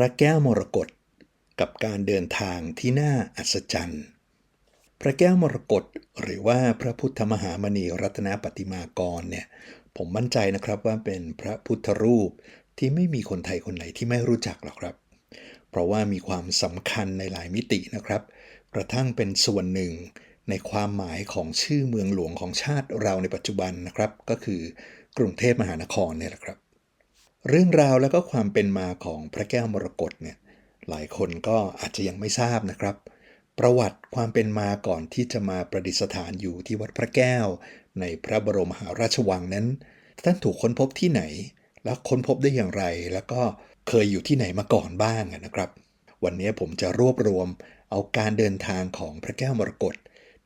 ระแก้วมรกตกับการเดินทางที่น่าอัศจรรย์ พระแก้วมรกตหรือว่าพระพุทธมหามณีรัตนปฏิมากรเนี่ยผมมั่นใจนะครับว่าเป็นพระพุทธรูปที่ไม่มีคนไทยคนไหนที่ไม่รู้จักหรอกครับ เพราะว่ามีความสำคัญในหลายมิตินะครับ กระทั่งเป็นส่วนหนึ่งในความหมายของชื่อเมืองหลวงของชาติเราในปัจจุบันนะครับ ก็คือกรุงเทพมหานครเนี่ยแหละครับ เรื่องราวและก็ความเป็นมาของพระแก้วมรกตเนี่ยหลายคนก็อาจจะยังไม่ทราบนะครับ ประวัติความเป็นมาก่อนที่จะมาประดิษฐานอยู่ที่วัดพระแก้ว ในพระบรมมหาราชวังนั้น ท่านถูกค้นพบที่ไหน แล้วค้นพบได้อย่างไร แล้วก็เคยอยู่ที่ไหนมาก่อนบ้างนะครับ วันนี้ผมจะรวบรวมเอาการเดินทางของพระแก้วมรกต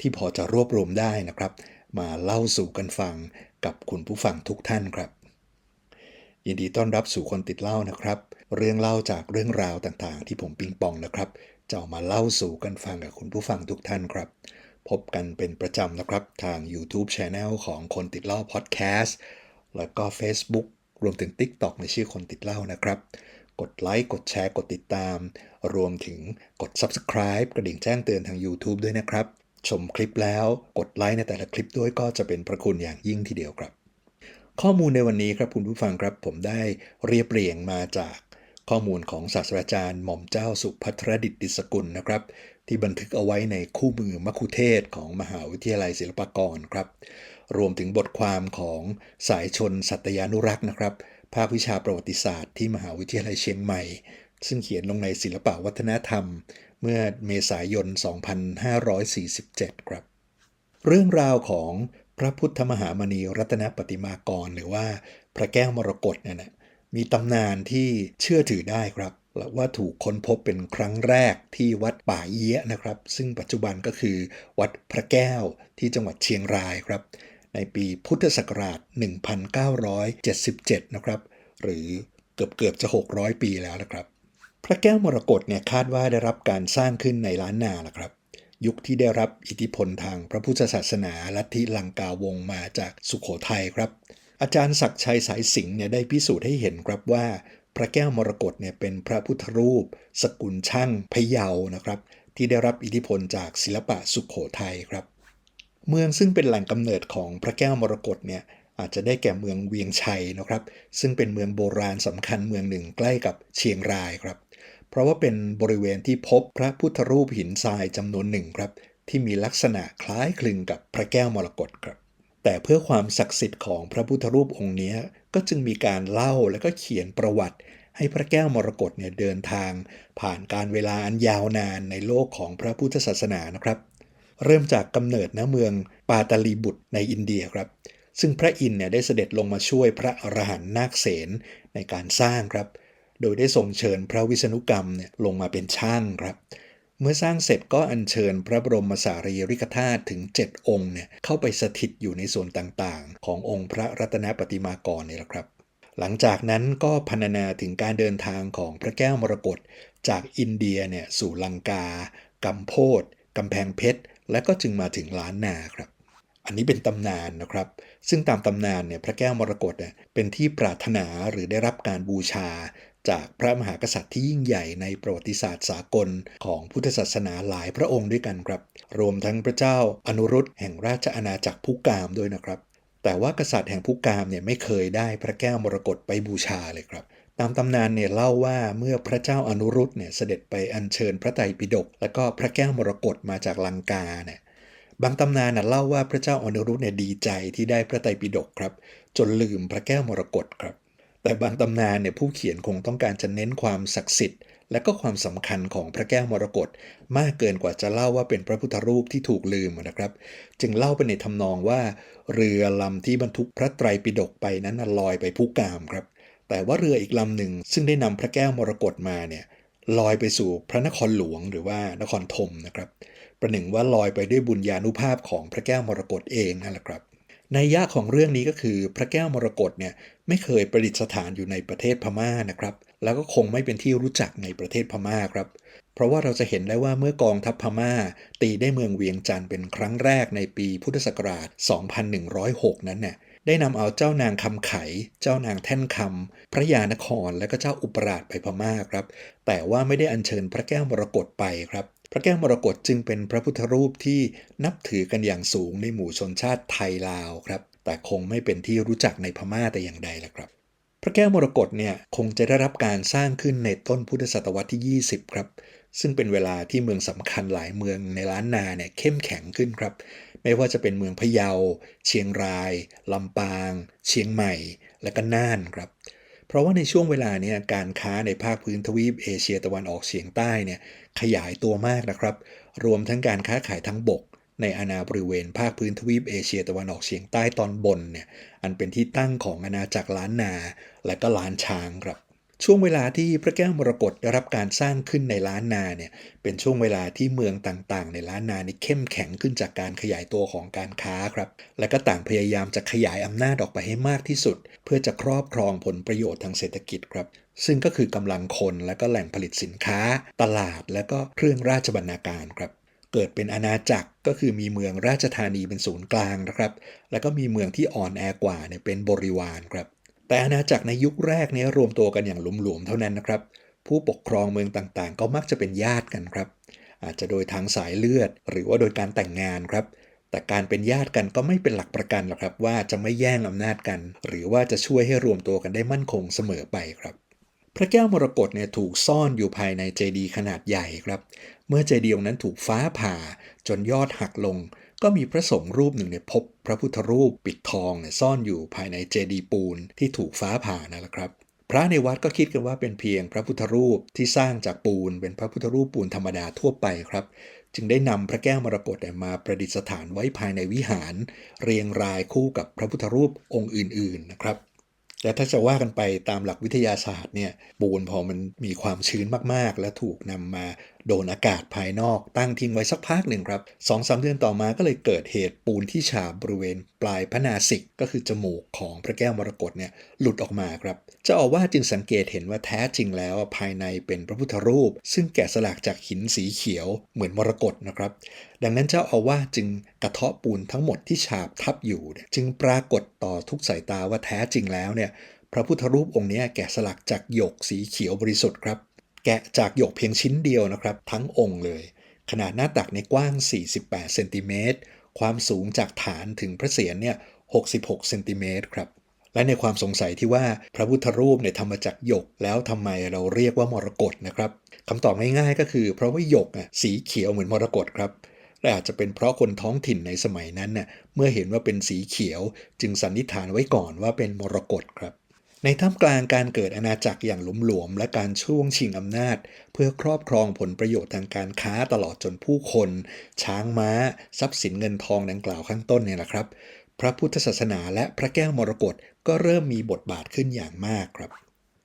ที่พอจะรวบรวมได้นะครับ มาเล่าสู่กันฟังกับคุณผู้ฟังทุกท่านครับ ยินดีต้อนรับสู่คนติดเล่านะครับ เรื่องเล่าจากเรื่องราวต่างๆ ที่ผมปิงปองนะครับจะเอามาเล่าสู่กันฟังกับคุณผู้ฟังทุกท่านครับ พบกันเป็นประจำนะครับทาง YouTube Channel ของคนติดเล่าพอดแคสต์แล้วก็ Facebook รวมถึง TikTok ในชื่อคนติดเล่านะครับ กดไลค์กดแชร์กดติดตาม รวมถึงกด Subscribe กระดิ่งแจ้งเตือนทาง YouTube ด้วยนะครับ ชมคลิปแล้วกดไลค์ในแต่ละคลิปด้วยก็จะเป็นประคุณอย่างยิ่งทีเดียวครับ ข้อมูลในวันนี้ครับคุณผู้ฟังครับผมได้เรียบเรียงมาจากข้อมูลของศาสตราจารย์หม่อมเจ้าสุภัทรดิตดิสกุลนะครับ ที่บันทึกเอาไว้ในคู่มือมัคคุเทศของมหาวิทยาลัยศิลปากรครับ รวมถึงบทความของสายชนสัตยานุรักษ์นะครับ ภาควิชาประวัติศาสตร์ที่มหาวิทยาลัยเชียงใหม่ ซึ่งเขียนลงในศิลปวัฒนธรรม เมื่อเมษายน 2547 ครับ เรื่องราวของ พระพุทธมหามณีรัตนปฏิมากร หรือว่าพระแก้วมรกตเนี่ยนะมีตำนานที่เชื่อถือได้ครับและว่าถูกค้นพบเป็นครั้งแรกที่วัดป่าเอี้ยนะครับ ซึ่งปัจจุบันก็คือวัดพระแก้วที่จังหวัดเชียงรายครับ ในปีพุทธศักราช 1977 นะครับ หรือเกือบเกือบจะ 600 ปีแล้วนะครับ พระแก้วมรกตเนี่ยคาดว่าได้รับการสร้างขึ้นในล้านนาละครับ ยุคที่ได้รับอิทธิพลทางพระพุทธศาสนาลัทธิลังกาวงมาจากสุขโขทัยครับ อาจารย์ศักชัยสายสิงห์เนี่ยได้พิสูจน์ให้เห็นครับว่า พระแก้วมรกตเนี่ยเป็นพระพุทธรูป สกุลช่างพะเยานะครับ ที่ได้รับอิทธิพลจากศิลปะสุขโขทัยครับ เมืองซึ่งเป็นแหล่งกำเนิดของพระแก้วมรกตเนี่ยอาจจะได้แก่เมืองเวียงชัยนะครับ ซึ่งเป็นเมืองโบราณสำคัญเมืองหนึ่งใกล้กับเชียงรายครับ เพราะว่าเป็นบริเวณที่พบพระพุทธรูปหินทรายจำนวนหนึ่งครับ ที่มีลักษณะคล้ายคลึงกับพระแก้วมรกตครับ แต่เพื่อความศักดิ์สิทธิ์ของพระพุทธรูปองค์นี้ก็จึงมีการเล่าและก็เขียนประวัติ ให้พระแก้วมรกตเนี่ยเดินทาง ผ่านการเวลาอันยาวนานในโลกของพระพุทธศาสนานะครับ เริ่มจากกำเนิดณเมืองปาตาลีบุตรในอินเดียครับซึ่งพระอินทร์เนี่ยได้เสด็จลงมาช่วยพระอรหันต์นาคเสนในการสร้างครับ โดยได้ทรงเชิญพระวิษณุกรรมเนี่ยลงมาเป็นช่างครับเมื่อสร้างเสร็จก็อัญเชิญพระบรมสารีริกธาตุถึง 7 องค์เนี่ยเข้าไปสถิตอยู่ในส่วนต่างๆ ขององค์พระรัตนปฏิมากรนี่แหละครับ หลังจากนั้นก็พรรณนาถึงการเดินทางของพระแก้วมรกตจากอินเดียเนี่ยสู่ลังกา กัมโพดกำแพงเพชร และก็จึงมาถึงล้านนาครับ อันนี้เป็นตำนานนะครับ ซึ่งตามตำนานเนี่ยพระแก้วมรกตเนี่ยเป็นที่ปรารถนาหรือได้รับการบูชา จากพระมหากษัตริย์ที่ยิ่งใหญ่ในประวัติศาสตร์สากลของพุทธศาสนาหลายพระองค์ด้วยกันครับ รวมทั้งพระเจ้าอนุรุตแห่งราชอาณาจักรพุกามด้วยนะครับ แต่ว่ากษัตริย์แห่งพุกามเนี่ยไม่เคยได้พระแก้วมรกตไปบูชาเลยครับตามตำนานเนี่ยเล่าว่าเมื่อพระเจ้าอนุรุตเนี่ยเสด็จไปอัญเชิญพระไตรปิฎกและก็พระแก้วมรกตมาจากลังกาเนี่ยบางตำนานน่ะเล่าว่าพระเจ้าอนุรุตเนี่ยดีใจที่ได้พระไตรปิฎกครับ จนลืมพระแก้วมรกตครับ แต่บางตำนานเนี่ยผู้เขียนคงต้องการจะเน้นความศักดิ์สิทธิ์ และก็ความสำคัญของพระแก้วมรกตมากเกินกว่าจะเล่าว่าเป็นพระพุทธรูปที่ถูกลืมนะครับ จึงเล่าไปในทำนองว่า เรือลำที่บรรทุกพระไตรปิฎกไปนั้นลอยไปพุกามครับ แต่ว่าเรืออีกลำหนึ่งซึ่งได้นำพระแก้วมรกตมาเนี่ยลอยไปสู่พระนครหลวงหรือว่านครธมนะครับ ประหนึ่งว่าลอยไปด้วยบุญญาณุภาพของพระแก้วมรกตเองนั่นแหละครับในยะของเรื่องนี้ก็คือพระแก้วมรกตเนี่ย ไม่เคยประดิษฐานอยู่ในประเทศพม่านะครับ แล้วก็คงไม่เป็นที่รู้จักในประเทศพม่าครับ เพราะว่าเราจะเห็นได้ว่าเมื่อกองทัพพม่า ตีได้เมืองเวียงจันทร์เป็นครั้งแรกในปีพุทธศักราช 2106 นั้นเนี่ยได้นำเอาเจ้านางคำไข เจ้านางแท่นคำ พระยานคร และก็เจ้าอุปราชไปพม่าครับ แต่ว่าไม่ได้อัญเชิญพระแก้วมรกตไปครับ พระแก้วมรกตจึงเป็นพระพุทธรูปที่นับถือกันอย่างสูงในหมู่ชนชาติไทยลาวครับ แต่คงไม่เป็นที่รู้จักในพม่าแต่อย่างใดละครับ พระแก้วมรกตเนี่ยคงจะได้รับการสร้างขึ้นในต้นพุทธศตวรรษที่ 20 ครับ ซึ่งเป็นเวลาที่เมืองสำคัญหลายเมืองในล้านนาเนี่ยเข้มแข็งขึ้นครับ ไม่ว่าจะเป็นเมืองพะเยา เชียงราย ลำปาง เชียงใหม่ และก็น่านครับเพราะว่าในช่วงเวลาเนี้การค้าในภาคพื้นทวีปเอเชียตะวันออกเฉียงใต้เนี่ยขยายตัวมากนะครับ รวมทั้งการค้าขายทั้งบก ในอาณาบริเวณภาคพื้นทวีปเอเชียตะวันออกเฉียงใต้ตอนบนเนี่ยอันเป็นที่ตั้งของอาณาจักรล้านนา และก็ล้านช้างครับ ช่วงเวลาที่พระแก้วมรกตได้รับการสร้างขึ้นในล้านนาเนี่ยเป็นช่วงเวลาที่เมืองต่างๆ ในล้านนานี่เข้มแข็งขึ้นจากการขยายตัวของการค้าครับ และก็ต่างพยายามจะขยายอำนาจออกไปให้มากที่สุด เพื่อจะครอบครองผลประโยชน์ทางเศรษฐกิจครับ ซึ่งก็คือกำลังคนและก็แหล่งผลิตสินค้า ตลาดและก็เครื่องราชบรรณาการครับ เกิดเป็นอาณาจักรก็คือมีเมืองราชธานีเป็นศูนย์กลางนะครับ แล้วก็มีเมืองที่อ่อนแอกว่าเนี่ยเป็นบริวารครับ แต่อาณาจักรในยุคแรกนี้รวมตัวกันอย่างหลวมๆเท่านั้นนะครับ ผู้ปกครองเมืองต่างๆ ก็มักจะเป็นญาติกันครับ อาจจะโดยทางสายเลือด หรือว่าโดยการแต่งงานครับ แต่การเป็นญาติกันก็ไม่เป็นหลักประกันหรอกครับ ว่าจะไม่แย่งอำนาจกัน หรือว่าจะช่วยให้รวมตัวกันได้มั่นคงเสมอไปครับ พระแก้วมรกตเนี่ยถูกซ่อนอยู่ภายในเจดีย์ขนาดใหญ่ครับ เมื่อเจดีย์องนั้นถูกฟ้าผ่าจนยอดหักลง ก็มีพระสงฆ์รูปหนึ่งเนี่ยพบพระพุทธรูปปิดทองเนี่ยซ่อนอยู่ภายในเจดีย์ปูนที่ถูกฟ้าผ่านั่นแหละครับ พระในวัดก็คิดกันว่าเป็นเพียงพระพุทธรูปที่สร้างจากปูนเป็นพระพุทธรูปปูนธรรมดาทั่วไปครับ จึงได้นำพระแก้วมรกตเนี่ยมาประดิษฐานไว้ภายในวิหาร เรียงรายคู่กับพระพุทธรูปองค์อื่นๆนะครับ แต่ถ้าจะว่ากันไปตามหลักวิทยาศาสตร์เนี่ยปูนพอมันมีความชื้นมากๆ และถูกนำมา โดนอากาศภายนอกตั้งทิ้งไว้สักพักหนึ่งครับสองสามเดือนต่อมาก็เลยเกิดเหตุปูนที่ฉาบบริเวณ ปลายพนาสิกก็คือจมูกของพระแก้วมรกตเนี่ยหลุดออกมาครับเจ้าอาวาสจึงสังเกตเห็นว่าแท้จริงแล้วภายในเป็นพระพุทธรูป ซึ่งแกะสลักจากหินสีเขียวเหมือนมรกตนะครับ ดังนั้นเจ้าอาวาสจึงกระเทาะปูนทั้งหมดที่ฉาบทับอยู่ จึงปรากฏต่อทุกสายตาว่าแท้จริงแล้วเนี่ยพระพุทธรูปองค์นี้แกะสลักจากหยกสีเขียวบริสุทธิ์ครับ แกะจากหยกเพียงชิ้นเดียวนะครับ ทั้งองค์เลย ขนาดหน้าตักในกว้าง 48 เซนติเมตร ความสูงจากฐานถึงพระเศียรเนี่ย 66 เซนติเมตรครับ และในความสงสัยที่ว่าพระพุทธรูปเนี่ยทำมาจากหยก แล้วทำไมเราเรียกว่ามรกตนะครับคำตอบง่ายๆก็คือ เพราะว่าหยกอะสีเขียวเหมือนมรกตครับและอาจจะเป็นเพราะคนท้องถิ่นในสมัยนั้นเน่ะเมื่อเห็นว่าเป็นสีเขียว จึงสันนิษฐานไว้ก่อนว่าเป็นมรกตครับ ในท่ามกลางการเกิดอาณาจักรอย่างหลุมหลวม และการช่วงชิงอำนาจ เพื่อครอบครองผลประโยชน์ทางการค้าตลอดจนผู้คน ช้างม้า ทรัพย์สินเงินทองดังกล่าวข้างต้นเนี่ยแหละครับ พระพุทธศาสนาและพระแก้วมรกตก็เริ่มมีบทบาทขึ้นอย่างมากครับ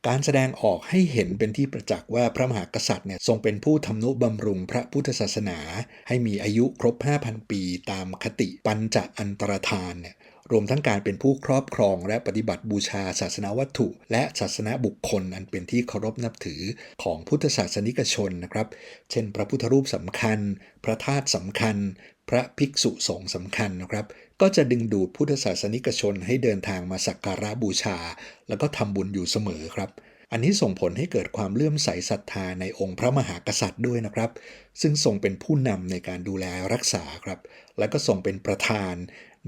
การแสดงออกให้เห็นเป็นที่ประจักษ์ว่าพระมหากษัตริย์เนี่ยทรงเป็นผู้ทำนุบำรุงพระพุทธศาสนา ให้มีอายุครบ 5,000 ปีตามคติปัญจอันตรธานเนี่ยรวมทั้งการเป็นผู้ครอบครองและปฏิบัติบูชาศาสนาวัตถุ และศาสนาบุคคลอันเป็นที่เคารพนับถือของพุทธศาสนิกชนนะครับ เช่น พระพุทธรูปสำคัญ พระธาตุสำคัญ พระภิกษุสงฆ์สำคัญนะครับ ก็จะดึงดูดพุทธศาสนิกชนให้เดินทางมาสักการะบูชา แล้วก็ทำบุญอยู่เสมอครับ อันนี้ส่งผลให้เกิดความเลื่อมใสศรัทธาในองค์พระมหากษัตริย์ด้วยนะครับ ซึ่งทรงเป็นผู้นำในการดูแลรักษาครับ และก็ทรงเป็นประธาน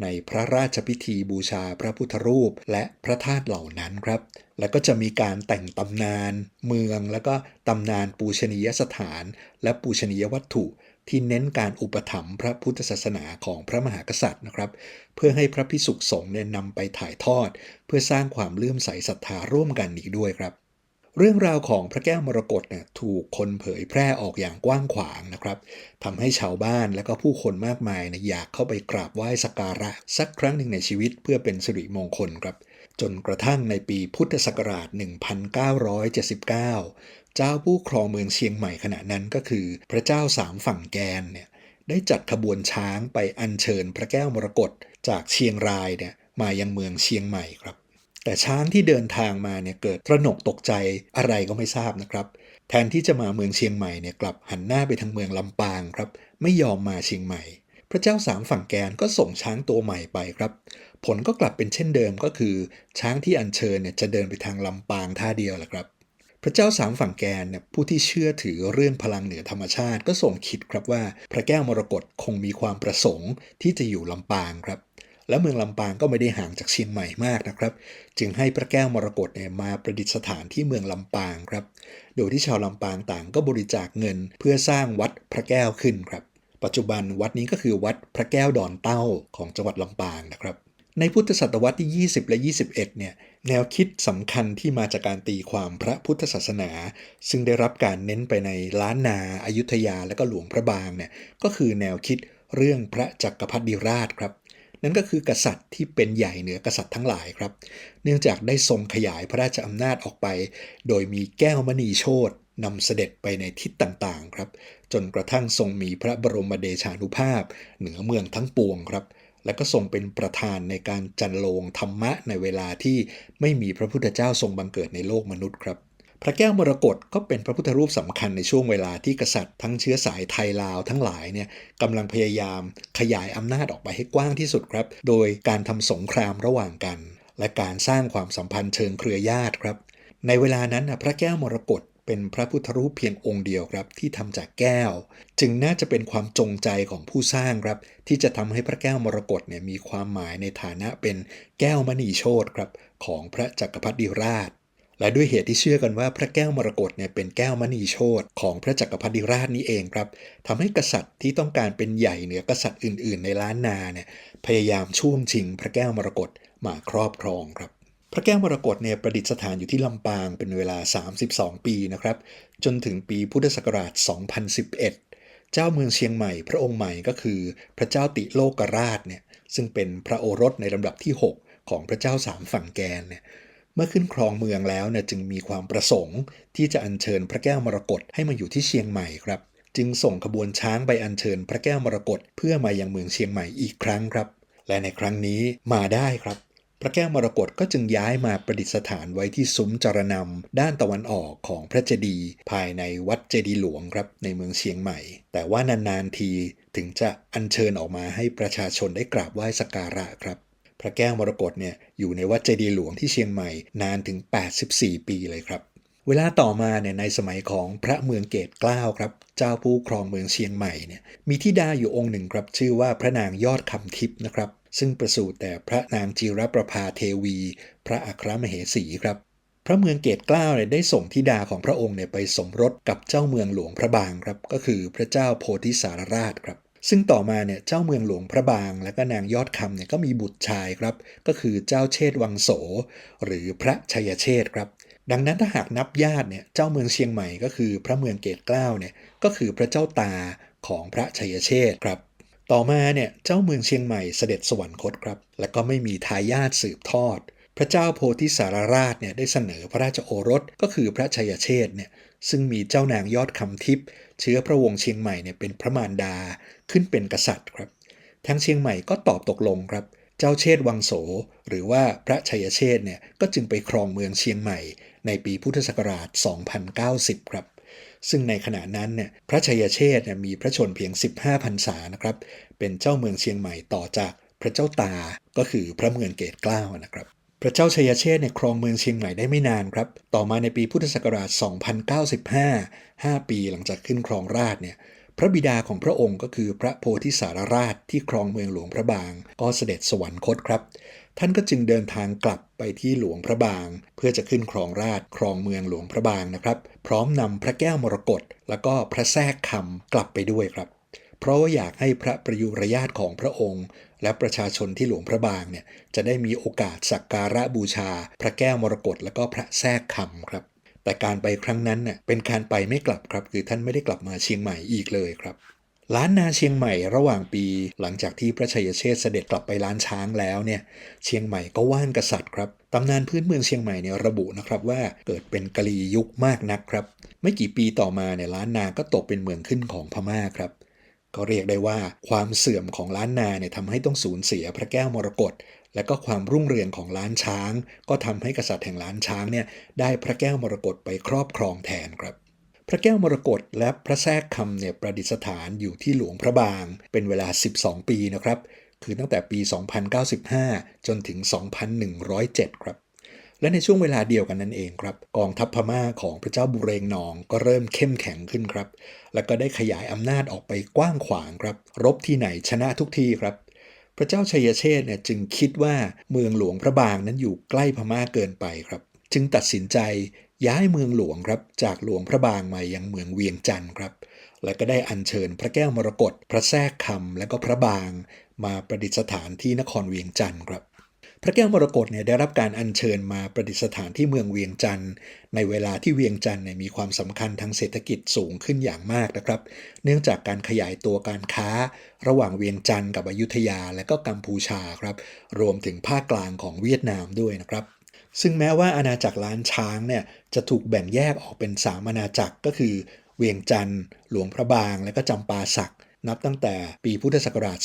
ในพระราชพิธีบูชาพระพุทธรูปและพระธาตุเหล่านั้นครับ แล้วก็จะมีการแต่งตำนาน เมือง แล้วก็ตำนานปูชนียสถาน และปูชนียวัตถุ ที่เน้นการอุปถัมภ์พระพุทธศาสนาของพระมหากษัตริย์นะครับ เพื่อให้พระพิสุสงฆ์เนี่ยนำไปถ่ายทอด เพื่อสร้างความเลื่อมใสศรัทธาร่วมกันอีกด้วยครับเรื่องราวของพระแก้วมรกตเนี่ยถูกคนเผยแพร่ออกอย่างกว้างขวางนะครับทำให้ชาวบ้านและก็ผู้คนมากมายเนี่ยอยากเข้าไปกราบไหว้สักการะสักครั้งหนึ่งในชีวิตเพื่อเป็นสิริมงคลครับ จนกระทั่งในปีพุทธศักราช 1979 เจ้าผู้ครองเมืองเชียงใหม่ขณะนั้นก็คือ พระเจ้าสามฝั่งแกนเนี่ยได้จัดขบวนช้างไปอัญเชิญพระแก้วมรกตจากเชียงรายเนี่ยมายังเมืองเชียงใหม่ครับ แต่ช้างที่เดินทางมาเนี่ยเกิดตระหนกตกใจอะไรก็ไม่ทราบนะครับ แทนที่จะมาเมืองเชียงใหม่เนี่ยกลับหันหน้าไปทางเมืองลำปางครับ ไม่ยอมมาเชียงใหม่ พระเจ้าสามฝั่งแกนก็ส่งช้างตัวใหม่ไปครับ ผลก็กลับเป็นเช่นเดิมก็คือ ช้างที่อัญเชิญเนี่ยจะเดินไปทางลำปางท่าเดียวแหละครับ พระเจ้าสามฝั่งแกนเนี่ยผู้ที่เชื่อถือเรื่องพลังเหนือธรรมชาติ ก็ส่งคิดครับว่า พระแก้วมรกตคงมีความประสงค์ที่จะอยู่ลำปางครับและเมืองลำปางก็ไม่ได้ห่างจากเชียงใหม่มากนะครับ จึงให้พระแก้วมรกตเนี่ยมาประดิษฐานที่เมืองลำปางครับ โดยที่ชาวลำปางต่างก็บริจาคเงินเพื่อสร้างวัดพระแก้วขึ้นครับ ปัจจุบันวัดนี้ก็คือวัดพระแก้วดอนเต้าของจังหวัดลำปางนะครับ ในพุทธศตวรรษที่ 20 และ 21 เนี่ยแนวคิดสำคัญที่มาจากการตีความพระพุทธศาสนา ซึ่งได้รับการเน้นไปในล้านนาอายุทยาและก็หลวงพระบางเนี่ยก็คือแนวคิดเรื่องพระจักรพรรดิราชครับนั่นก็คือกษัตริย์ที่เป็นใหญ่เหนือกษัตริย์ทั้งหลายครับ เนื่องจากได้ทรงขยายพระราชอำนาจออกไป โดยมีแก้วมณีโชต นำเสด็จไปในทิศต่างๆครับ จนกระทั่งทรงมีพระบรมเดชานุภาพ เหนือเมืองทั้งปวงครับ และก็ทรงเป็นประธานในการจันโลงธรรมะในเวลาที่ไม่มีพระพุทธเจ้าทรงบังเกิดในโลกมนุษย์ครับพระแก้วมรกตก็เป็นพระพุทธรูปสำคัญในช่วงเวลาที่กษัตริย์ทั้งเชื้อสายไทยลาวทั้งหลายเนี่ยกำลังพยายามขยายอำนาจออกไปให้กว้างที่สุดครับ โดยการทำสงครามระหว่างกัน และการสร้างความสัมพันธ์เชิงเครือญาติครับ ในเวลานั้นพระแก้วมรกต เป็นพระพุทธรูปเพียงองค์เดียวครับที่ทำจากแก้ว จึงน่าจะเป็นความจงใจของผู้สร้างครับ ที่จะทำให้พระแก้วมรกตเนี่ยมีความหมายในฐานะเป็นแก้วมณีโชตครับของพระจักรพรรดิราช และด้วยเหตุที่เชื่อกันว่าพระแก้วมรกตเนี่ยเป็นแก้วมณีโชตของพระจักรพรรดิราชนี้เองครับทำให้กษัตริย์ที่ต้องการเป็นใหญ่เหนือกษัตริย์อื่น ๆ ในล้านนาเนี่ยพยายามช่วงชิงพระแก้วมรกตมาครอบครองครับ พระแก้วมรกตเนี่ยประดิษฐานอยู่ที่ลำปางเป็นเวลา 32 ปีนะครับ จนถึงปีพุทธศักราช 2011 เจ้าเมืองเชียงใหม่ พระองค์ใหม่ก็คือพระเจ้าติโลกราชเนี่ยซึ่งเป็นพระโอรสในลำดับที่ 6 ของพระเจ้าสามฝั่งแกนเนี่ยเมื่อขึ้นครองเมืองแล้วเนี่ยจึงมีความประสงค์ ที่จะอัญเชิญพระแก้วมรกตให้มาอยู่ที่เชียงใหม่ครับ จึงส่งขบวนช้างไปอัญเชิญพระแก้วมรกตเพื่อมายังเมืองเชียงใหม่อีกครั้งครับ และในครั้งนี้มาได้ครับ พระแก้วมรกตก็จึงย้ายมาประดิษฐานไว้ที่ซุ้มจรนำด้านตะวันออกของพระเจดีย์ภายในวัดเจดีย์หลวงครับในเมืองเชียงใหม่ แต่ว่านานๆทีถึงจะอัญเชิญออกมาให้ประชาชนได้กราบไหว้สักการะครับ พระแก้วมรกตเนี่ยอยู่ในวัดเจดีย์หลวงที่เชียงใหม่นานถึง 84 ปีเลยครับเวลาต่อมาเนี่ยในสมัยของพระเมืองเกตกล้าวครับ เจ้าผู้ครองเมืองเชียงใหม่เนี่ยมีธิดาอยู่องค์หนึ่งครับชื่อว่าพระนางยอดคำทิพย์นะครับ ซึ่งประสูติแต่พระนางจิรประภาเทวี พระอัครมเหสีครับ พระเมืองเกตเกล้าเนี่ยได้ส่งธิดาของพระองค์เนี่ยไปสมรสกับเจ้าเมืองหลวงพระบางครับ ก็คือพระเจ้าโพธิสารราชครับ ซึ่งต่อมาเนี่ยเจ้าเมืองหลวงพระบาง และก็นางยอดคำเนี่ยก็มีบุตรชายครับ ก็คือเจ้าเชษวังโส หรือพระชัยเชษครับดังนั้นถ้าหากนับญาติเนี่ยเจ้าเมืองเชียงใหม่ก็คือพระเมืองเกตเกล้าเนี่ยก็คือพระเจ้าตาของพระชัยเชษครับ ต่อมาเนี่ยเจ้าเมืองเชียงใหม่เสด็จสวรรคตครับ และก็ไม่มีทายาทสืบทอด พระเจ้าโพธิสารราชเนี่ยได้เสนอพระราชโอรสก็คือพระชัยเชษเนี่ยซึ่งมีเจ้านางยอดคำทิพย์เชื้อพระวงศ์เชียงใหม่เนี่ยเป็นพระมารดาขึ้นเป็นกษัตริย์ครับทั้งเชียงใหม่ก็ตอบตกลงครับ เจ้าเชษวังโส หรือว่าพระชัยเชษเนี่ยก็จึงไปครองเมืองเชียงใหม่ ในปีพุทธศักราช 2090 ครับ ซึ่งในขณะนั้นเนี่ยพระชัยเชษเนี่ยมีพระชนเพียง 15พรรษานะครับ เป็นเจ้าเมืองเชียงใหม่ต่อจากพระเจ้าตา ก็คือพระเมืองเกตเกล้านะครับ พระเจ้าชัยเชษเนี่ยครองเมืองเชียงใหม่ได้ไม่นานครับ ต่อมาในปีพุทธศักราช 2095 5 ปีหลังจากขึ้นครองราชเนี่ยพระบิดาของพระองค์ก็คือพระโพธิสารราชที่ครองเมืองหลวงพระบาง ก็เสด็จสวรรคตครับ ท่านก็จึงเดินทางกลับไปที่หลวงพระบาง เพื่อจะขึ้นครองราชครองเมืองหลวงพระบางนะครับ พร้อมนำพระแก้วมรกตแล้วก็พระแทรกคำกลับไปด้วยครับ เพราะว่าอยากให้พระประยุรญาติของพระองค์ และประชาชนที่หลวงพระบางเนี่ยจะได้มีโอกาสสักการะบูชา พระแก้วมรกตแล้วก็พระแทรกคำครับแต่การไปครั้งนั้นเน่ยเป็นการไปไม่กลับครับ คือท่านไม่ได้กลับมาเชียงใหม่อีกเลยครับ ล้านนาเชียงใหม่ระหว่างปี หลังจากที่พระชัยเชษเสด็จกลับไปล้านช้างแล้วเนี่ยเชียงใหม่ก็ว่างกษัตริย์ครับตำนานพื้นเมืองเชียงใหม่เนี่ยระบุนะครับว่าเกิดเป็นกะลียุคมากนักครับ ไม่กี่ปีต่อมาเนี่ยล้านนาก็ตกเป็นเมืองขึ้นของพม่าครับก็เรียกได้ว่าความเสื่อมของล้านนาเนี่ยทำให้ต้องสูญเสียพระแก้วมรกตและก็ความรุ่งเรืองของล้านช้าง ก็ทำให้กษัตริย์แห่งล้านช้างเนี่ยได้พระแก้วมรกตไปครอบครองแทนครับ พระแก้วมรกตและพระแทรกคำเนี่ยประดิษฐานอยู่ที่หลวงพระบาง เป็นเวลา 12 ปีนะครับ คือตั้งแต่ปี 2095 จนถึง 2107 ครับ และในช่วงเวลาเดียวกันนั่นเองครับ กองทัพพม่าของพระเจ้าบุเรงนองก็เริ่มเข้มแข็งขึ้นครับ แล้วก็ได้ขยายอำนาจออกไปกว้างขวางครับ รบที่ไหนชนะทุกที่ครับพระเจ้าชัยเชษ์เนี่ยจึงคิดว่าเมืองหลวงพระบางนั้นอยู่ใกล้พม่าเกินไปครับ จึงตัดสินใจ ย้ายเมืองหลวงครับจากหลวงพระบางมายังเมืองเวียงจันทร์ครับ และก็ได้อัญเชิญพระแก้วมรกตพระแทรกคำและก็พระบาง มาประดิษฐานที่นครเวียงจันทร์ครับพระแก้วมรกตเนี่ยได้รับการอัญเชิญมาประดิษฐานที่เมืองเวียงจันทร์ในเวลาที่เวียงจันทร์เนี่ยมีความสำคัญทางเศรษฐกิจสูงขึ้นอย่างมากนะครับ เนื่องจากการขยายตัวการค้า ระหว่างเวียงจันทร์กับอยุธยาและก็กัมพูชาครับ รวมถึงภาคกลางของเวียดนามด้วยนะครับ ซึ่งแม้ว่าอาณาจักรล้านช้างเนี่ยจะถูกแบ่งแยกออกเป็น 3 อาณาจักรก็คือ เวียงจันทร์หลวงพระบาง และก็จำปาสัก นับตั้งแต่ปีพุทธศักราช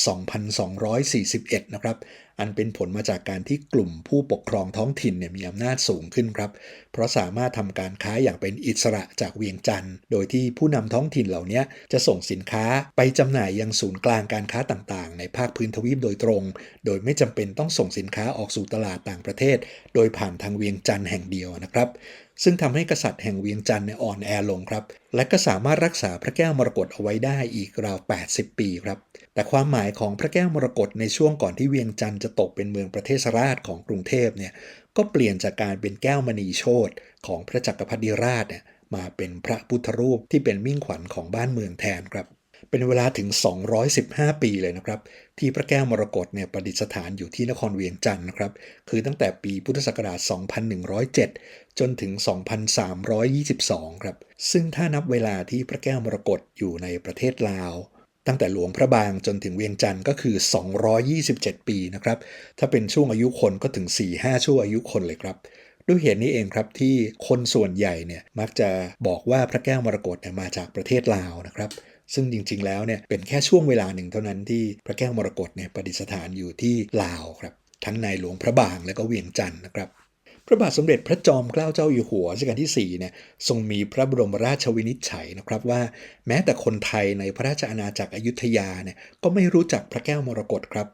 2241 นะครับ อันเป็นผลมาจากการที่กลุ่มผู้ปกครองท้องถิ่นเนี่ยมีอำนาจสูงขึ้นครับ เพราะสามารถทำการค้าอย่างเป็นอิสระจากเวียงจันทร์ โดยที่ผู้นำท้องถิ่นเหล่านี้จะส่งสินค้าไปจำหน่ายยังศูนย์กลางการค้าต่างๆ ในภาคพื้นทวีปโดยตรง โดยไม่จำเป็นต้องส่งสินค้าออกสู่ตลาดต่างประเทศ โดยผ่านทางเวียงจันทร์แห่งเดียวนะครับ ซึ่งทำให้กษัตริย์แห่งเวียงจันทร์เนี่ยอ่อนแอลงครับ และก็สามารถรักษาพระแก้วมรกตเอาไว้ได้อีกราว 80 ปีครับ แต่ความหมายของพระแก้วมรกตในช่วงก่อนที่เวียงจันทร์จะตกเป็นเมืองประเทศราชของกรุงเทพเนี่ย ก็เปลี่ยนจากการเป็นแก้วมณีโชตของพระจักรพรรดิราชเนี่ยมาเป็นพระพุทธรูปที่เป็นมิ่งขวัญของบ้านเมืองแทนครับ เป็นเวลาถึง 215 ปีเลยนะครับ ที่พระแก้วมรกตเนี่ยประดิษฐานอยู่ที่นครเวียงจันทร์นะครับ คือตั้งแต่ปีพุทธศักราช 2107 จนถึง 2322 ครับ ซึ่งถ้านับเวลาที่พระแก้วมรกตอยู่ในประเทศลาว ตั้งแต่หลวงพระบางจนถึงเวียงจันทร์ก็คือ 227 ปีนะครับ ถ้าเป็นช่วงอายุคนก็ถึง 4-5 ช่วงอายุคนเลยครับด้วยเหตุนี้เองครับที่คนส่วนใหญ่เนี่ยมักจะบอกว่าพระแก้วมรกตเนี่ยมาจากประเทศลาวนะครับ ซึ่งจริง ๆ แล้วเนี่ยเป็นแค่ช่วงเวลาหนึ่งเท่านั้นที่พระแก้วมรกตเนี่ยประดิษฐานอยู่ที่ลาวครับทั้งในหลวงพระบางและก็เวียงจันทร์นะครับพระบาทสมเด็จพระจอมเกล้าเจ้าอยู่หัวรัชกาลที่4เนี่ยทรงมีพระบรมราชวินิจฉัยนะครับว่า แม้แต่คนไทยในพระราชอาณาจักรอยุธยาเนี่ยก็ไม่รู้จักพระแก้วมรกตครับ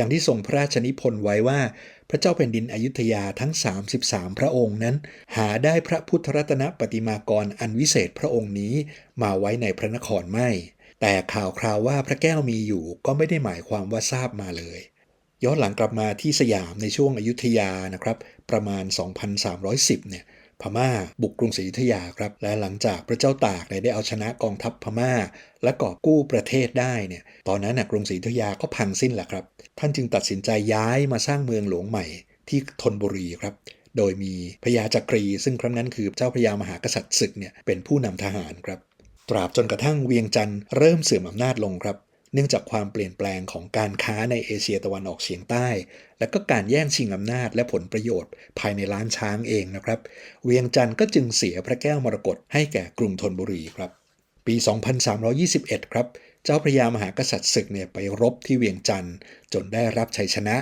ดังที่ทรงพระราชนิพนธ์ไว้ว่า พระเจ้าแผ่นดินอยุธยาทั้ง 33 พระองค์นั้น หาได้พระพุทธรัตนปฏิมากรอันวิเศษพระองค์นี้มาไว้ในพระนครไม่ แต่ข่าวคราวว่าพระแก้วมีอยู่ก็ไม่ได้หมายความว่าทราบมาเลยย้อนหลังกลับมาที่สยามในช่วงอยุธยานะครับ ประมาณ 2310 เนี่ย พม่าบุกกรุงศรีอยุธยาครับ และหลังจากพระเจ้าตากได้เอาชนะกองทัพพม่า และกอบกู้ประเทศได้เนี่ย ตอนนั้นนะกรุงศรีอยุธยาก็พังสิ้นแหละครับ ท่านจึงตัดสินใจย้ายมาสร้างเมืองหลวงใหม่ที่ธนบุรีครับ โดยมีพญาจักรี ซึ่งครั้งนั้นคือเจ้าพญามหากษัตริย์ศึกเนี่ยเป็นผู้นำทหารครับ ตราบจนกระทั่งเวียงจันทร์เริ่มเสื่อมอำนาจลงครับ เนื่องจากความเปลี่ยนแปลงของการค้าในเอเชียตะวันออกเฉียงใต้ และก็การแย่งชิงอำนาจและผลประโยชน์ ภายในล้านช้างเองนะครับ เวียงจันทร์ก็จึงเสียพระแก้วมรกตให้แก่กรุงธนบุรีครับปี 2321 ครับ เจ้าพระยามหากษัตริย์ศึกเนี่ยไปรบที่เวียงจันทร์จนได้รับชัยชนะ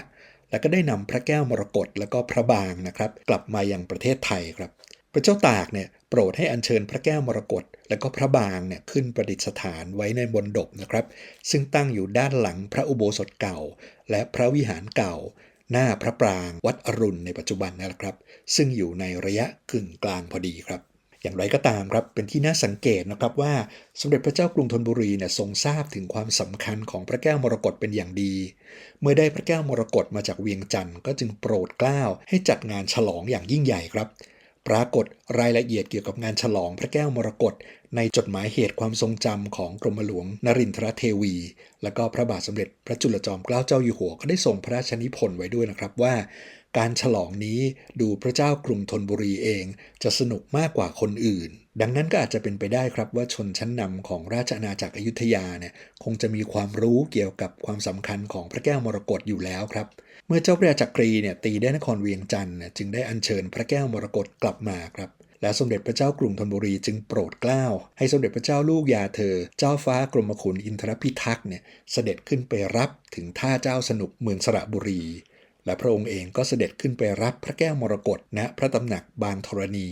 และก็ได้นำพระแก้วมรกตและก็พระบางนะครับ กลับมายังประเทศไทยครับ พระเจ้าตากเนี่ยโปรดให้อัญเชิญพระแก้วมรกตและก็พระบางเนี่ยขึ้นประดิษฐานไว้ในบนดบนะครับ ซึ่งตั้งอยู่ด้านหลังพระอุโบสถเก่า และพระวิหารเก่า หน้าพระปรางวัดอรุณในปัจจุบันนั่นแหละครับ ซึ่งอยู่ในระยะกึ่งกลางพอดีครับ อย่างไรก็ตามครับเป็นที่น่าสังเกตนะครับว่าสมเด็จพระเจ้ากรุงธนบุรีเนี่ยทรงทราบถึงความสำคัญของพระแก้วมรกตเป็นอย่างดี เมื่อได้พระแก้วมรกตมาจากเวียงจันทร์ก็จึงโปรดเกล้าให้จัดงานฉลองอย่างยิ่งใหญ่ครับ ปรากฏรายละเอียดเกี่ยวกับงานฉลองพระแก้วมรกตในจดหมายเหตุความทรงจำของกรมหลวงนรินทรเทวี และก็พระบาทสมเด็จพระจุลจอมเกล้าเจ้าอยู่หัวก็ได้ทรงพระราชนิพนธ์ไว้ด้วยนะครับว่า การฉลองนี้ดูพระเจ้ากรุงธนบุรีเอง จะสนุกมากกว่าคนอื่น ดังนั้นก็อาจจะเป็นไปได้ครับว่าชนชั้นนำของราชอาณาจักรอยุธยาเนี่ยคงจะมีความรู้เกี่ยวกับความสำคัญของพระแก้วมรกตอยู่แล้วครับ เมื่อเจ้าพระยาจักรีเนี่ยตีได้นครเวียงจันทร์จึงได้อัญเชิญพระแก้วมรกตกลับมาครับและสมเด็จพระเจ้ากรุงธนบุรีจึงโปรดเกล้าให้สมเด็จพระเจ้าลูกยาเธอ เจ้าฟ้ากรมขุนอินทรพิทักษ์เนี่ยเสด็จขึ้นไปรับถึงท่าเจ้าสนุกเมืองสระบุรี และพระองค์เองก็เสด็จขึ้นไปรับพระแก้วมรกตณพระตำหนักบางธรณี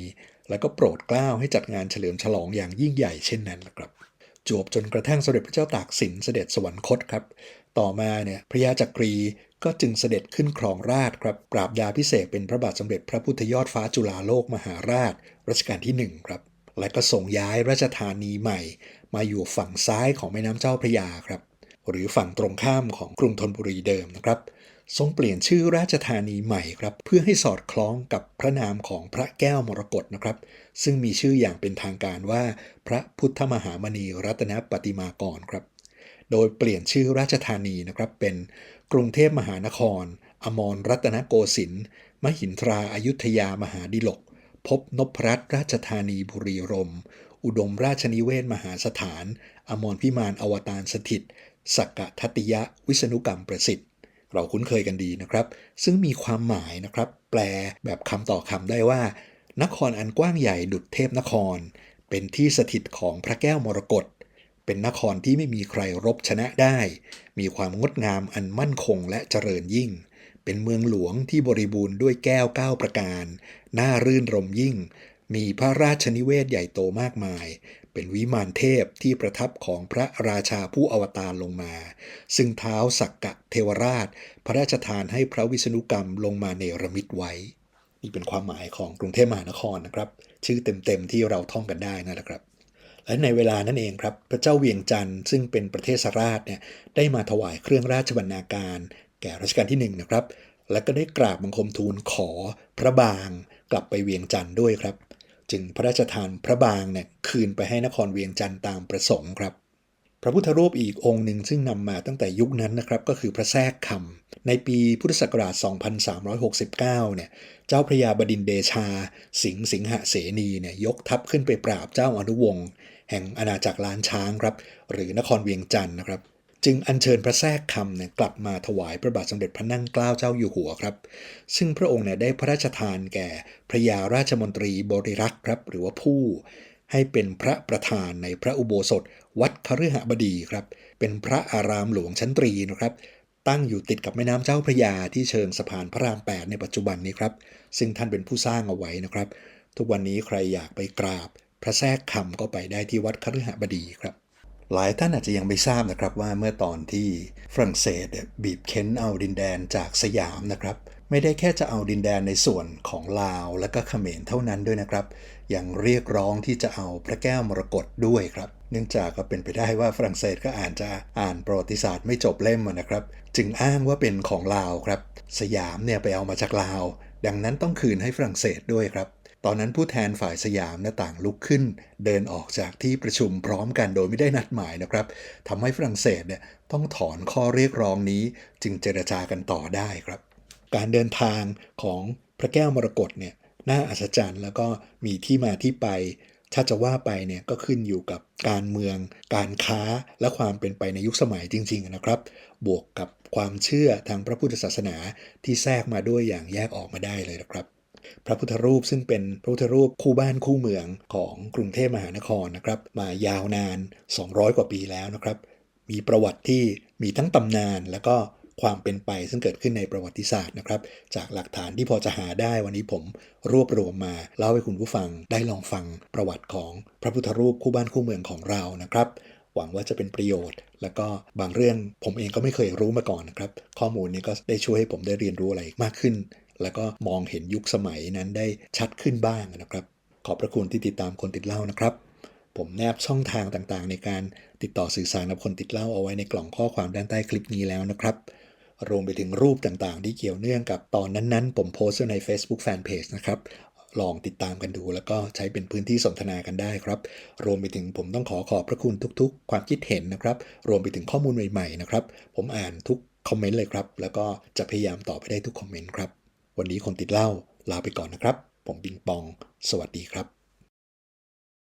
แล้วก็โปรดเกล้าให้จัดงานเฉลิมฉลองอย่างยิ่งใหญ่เช่นนั้นนะครับจวบจนกระทั่งสมเด็จพระเจ้าตากสินเสด็จสวรรคตครับ ต่อมาเนี่ยพระยาจักรีก็จึงเสด็จขึ้นครองราชครับปราบยาพิเศษเป็นพระบาทสมเด็จพระพุทธยอดฟ้าจุฬาโลกมหาราชรัชกาลที่หนึ่งครับ และก็ส่งย้ายราชธานีใหม่ มาอยู่ฝั่งซ้ายของแม่น้ำเจ้าพระยาครับ หรือฝั่งตรงข้ามของกรุงธนบุรีเดิมนะครับ ทรงเปลี่ยนชื่อราชธานีใหม่ครับ เพื่อให้สอดคล้องกับพระนามของพระแก้วมรกตนะครับ ซึ่งมีชื่ออย่างเป็นทางการว่า พระพุทธมหามณีรัตนปฏิมากรครับ โดยเปลี่ยนชื่อราชธานีนะครับ เป็นกรุงเทพมหานคร อมรรัตนโกสินทร์มหินทราอายุทยามหาดิลก พบนพรัตนราชธานีบุรีรมย์อุดมราชนิเวศมหาสถาน อมรพิมานอวตารสถิตสักกะทัตติยะวิษณุกรรมประสิทธิ์ เราคุ้นเคยกันดีนะครับ ซึ่งมีความหมายนะครับ แปลแบบคำต่อคำได้ว่า นครอันกว้างใหญ่ดุจเทพนคร เป็นที่สถิตของพระแก้วมรกตเป็นนครที่ไม่มีใครรบชนะได้ มีความงดงามอันมั่นคงและเจริญยิ่ง เป็นเมืองหลวงที่บริบูรณ์ด้วยแก้วก้าประการ น่ารื่นรมยิ่ง มีพระราชนิเวศใหญ่โตมากมาย เป็นวิมานเทพที่ประทับของพระราชาผู้อวตารลงมา ซึ่งเท้าสักกะเทวราช พระราชทานให้พระวิษณุกรรมลงมาเนรมิตไว้ นี่เป็นความหมายของกรุงเทพมหานครนะครับ ชื่อเต็มๆที่เราท่องกันได้นั่นแหละครับ และในเวลานั้นเองครับ พระเจ้าเวียงจันทร์ซึ่งเป็นประเทศสราชเนี่ยได้มาถวายเครื่องราชบรรณาการ แก่รัชกาลที่หนึ่งนะครับและก็ได้กราบบังคมทูลขอพระบางกลับไปเวียงจันทร์ด้วยครับ จึงพระราชทานพระบางเนี่ยคืนไปให้นครเวียงจันทร์ตามประสงค์ครับ พระพุทธรูปอีกองค์หนึ่งซึ่งนำมาตั้งแต่ยุคนั้นนะครับก็คือพระแทรกคำในปีพุทธศักราช 2369 เนี่ยเจ้าพระยาบดินเดชา สิงห์สิงหเสนีเนี่ยยกทัพขึ้นไปปราบเจ้าอนุวงศ์แห่งอาณาจักรล้านช้างครับหรือนครเวียงจันทร์นะครับ จึงอัญเชิญพระแทรกคำเนี่ยกลับมาถวายพระบาทสมเด็จพระนั่งเกล้าเจ้าอยู่หัวครับ ซึ่งพระองค์เนี่ยได้พระราชทานแก่พระยาราชมนตรีบริรักษ์ครับ หรือว่าผู้ให้เป็นพระประธานในพระอุโบสถ วัดคฤหบดีครับ เป็นพระอารามหลวงชั้นตรีนะครับ ตั้งอยู่ติดกับแม่น้ำเจ้าพระยาที่เชิงสะพานพระราม 8 ในปัจจุบันนี้ครับ ซึ่งท่านเป็นผู้สร้างเอาไว้นะครับ ทุกวันนี้ใครอยากไปกราบ พระแทรกคำก็ไปได้ที่วัดคฤหบดีครับ หลายท่านอาจจะยังไม่ทราบนะครับว่าเมื่อตอนที่ฝรั่งเศสบีบเค้นเอาดินแดนจากสยามนะครับ ไม่ได้แค่จะเอาดินแดนในส่วนของลาวและก็เขมรเท่านั้นด้วยนะครับ ยังเรียกร้องที่จะเอาพระแก้วมรกตด้วยครับ เนื่องจากก็เป็นไปได้ว่าฝรั่งเศสก็อ่านจะอ่านประวัติศาสตร์ไม่จบเล่มนะครับ จึงอ้างว่าเป็นของลาวครับ สยามเนี่ยไปเอามาจากลาว ดังนั้นต้องคืนให้ฝรั่งเศสด้วยครับ ตอนนั้นผู้แทนฝ่ายสยามน้าต่างลุกขึ้น เดินออกจากที่ประชุมพร้อมกันโดยไม่ได้นัดหมายนะครับทำให้ฝรั่งเศสเนี่ยต้องถอนข้อเรียกร้องนี้จึงเจรจากันต่อได้ครับ การเดินทางของพระแก้วมรกตเนี่ยน่าอัศจรรย์แล้วก็มีที่มาที่ไปถ้าจะว่าไปเนี่ยก็ขึ้นอยู่กับการเมือง การค้าและความเป็นไปในยุคสมัยจริง ๆนะครับ บวกกับความเชื่อทางพระพุทธศาสนาที่แทรกมาด้วยอย่างแยกออกมาได้เลยนะครับ พระพุทธรูปซึ่งเป็นพระพุทธรูปคู่บ้านคู่เมืองของกรุงเทพมหานครนะครับ มายาวนาน 200 กว่าปีแล้วนะครับ มีประวัติที่มีทั้งตำนานแล้วก็ความเป็นไปซึ่งเกิดขึ้นในประวัติศาสตร์นะครับ จากหลักฐานที่พอจะหาได้วันนี้ผมรวบรวมมาเล่าให้คุณผู้ฟังได้ลองฟังประวัติของพระพุทธรูปคู่บ้านคู่เมืองของเรานะครับหวังว่าจะเป็นประโยชน์ แล้วก็บางเรื่องผมเองก็ไม่เคยรู้มาก่อนนะครับ ข้อมูลนี้ก็ได้ช่วยให้ผมได้เรียนรู้อะไรมากขึ้น แล้วก็มองเห็นยุคสมัยนั้นได้ชัดขึ้นบ้างนะครับ ขอบพระคุณที่ติดตามคนติดเล่านะครับ ผมแนบช่องทางต่างๆ ในการติดต่อสื่อสารกับคนติดเล้าเอาไว้ในกล่องข้อความด้านใต้คลิปนี้แล้วนะครับรวมไปถึงรูปต่างๆ ที่เกี่ยวเนื่องกับตอนนั้นๆ ผมโพสต์ใน Facebook Fanpage นะครับลองติดตามกันดูแล้วก็ใช้เป็นพื้นที่สนทนากันได้ครับ รวมไปถึงผมต้องขอขอบพระคุณทุกๆ ความคิดเห็นนะครับ รวมไปถึงข้อมูลใหม่ๆนะครับ ผมอ่านทุกคอมเมนต์เลยครับ แล้วก็จะพยายามตอบไปได้ทุกคอมเมนต์ครับ วันนี้คนติดเหล้าลาไปก่อนนะครับ ผมบิงปอง สวัสดีครับ